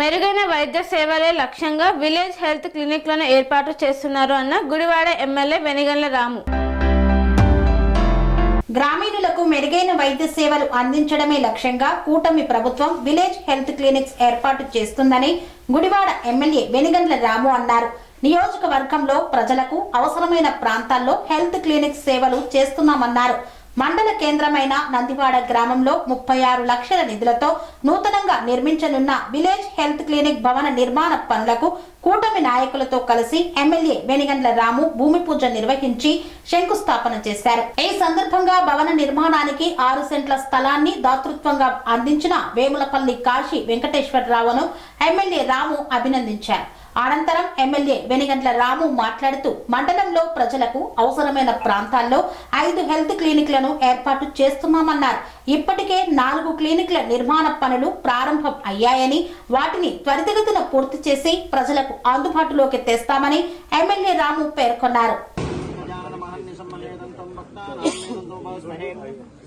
మెరుగైన వైద్య సేవలే లక్ష్యంగా విలేజ్ హెల్త్ క్లినిక్లను ఏర్పాటు చేస్తున్నారు అన్న గుడివాడ ఎమ్మెల్యే వెనిగండ్ల రాము. గ్రామీణులకు మెరుగైన వైద్య సేవలు అందించడమే లక్ష్యంగా కూటమి ప్రభుత్వం విలేజ్ హెల్త్ క్లినిక్స్ ఏర్పాటు చేస్తుందని గుడివాడ ఎమ్మెల్యే వెనిగండ్ల రాము అన్నారు. నియోజకవర్గంలో ప్రజలకు అవసరమైన ప్రాంతాల్లో హెల్త్ క్లినిక్ సేవలు చేస్తున్నామన్నారు. మండల కేంద్రమైన నందివాడ గ్రామంలో ముప్పై ఆరు లక్షల నిధులతో నూతనంగా నిర్మించనున్న విలేజ్ హెల్త్ క్లినిక్ భవన నిర్మాణ పనులకు కూటమి నాయకులతో కలిసి ఎమ్మెల్యే వెనిగండ్ల రాము భూమి పూజ నిర్వహించి శంకుస్థాపన చేశారు. ఈ సందర్భంగా భవన నిర్మాణానికి ఆరు సెంట్ల స్థలాన్ని దాతృత్వంగా అందించిన వేములపల్లి కాశీ వెంకటేశ్వరరావును ఎమ్మెల్యే రాము అభినందించారు. అనంతరం ఎమ్మెల్యే వెనిగంట్ల రాము మాట్లాడుతూ మండలంలో ప్రజలకు అవసరమైన ప్రాంతాల్లో ఐదు హెల్త్ క్లినిక్లను ఏర్పాటు చేస్తున్నామన్నారు. ఇప్పటికే నాలుగు క్లినిక్ల నిర్మాణ పనులు ప్రారంభం అయ్యాయని వాటిని త్వరితగతిన పూర్తి చేసి ప్రజలకు అందుబాటులోకి తెస్తామని ఎమ్మెల్యే రాము పేర్కొన్నారు.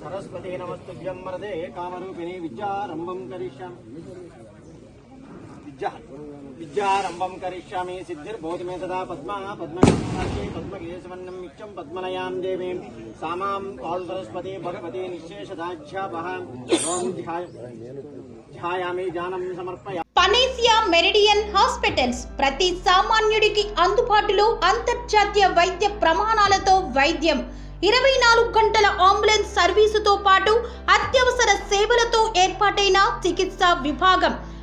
సరస్వతి నమస్తుభ్యం వరదే కామరూపిణి విద్యారంభం కరిష్యామి. విద్య. విద్యారంభం కరిష్యామి సిద్ధిర్భవతి సదా పద్మ పద్మకే పద్మకేశవన్నం నిత్యం పద్మనయాం దేవీ సామాం పాదు సరస్వతి భగవతి నిశేషదాధ్యాపహ ఓం ధ్యాయామి ధ్యానం సమర్పయ. పనేసియా మెరిడియన్ హాస్పిటల్స్ ప్రతి సామాన్యుడికి అందుబాటులో అంతర్జాతీయ వైద్య ప్రమాణాలతో వైద్యం. ఇరవై నాలుగు గంటల అంబులెన్స్ సర్వీసుతో పాటు అత్యవసర సేవలతో ఏర్పాటైన చికిత్సా విభాగం.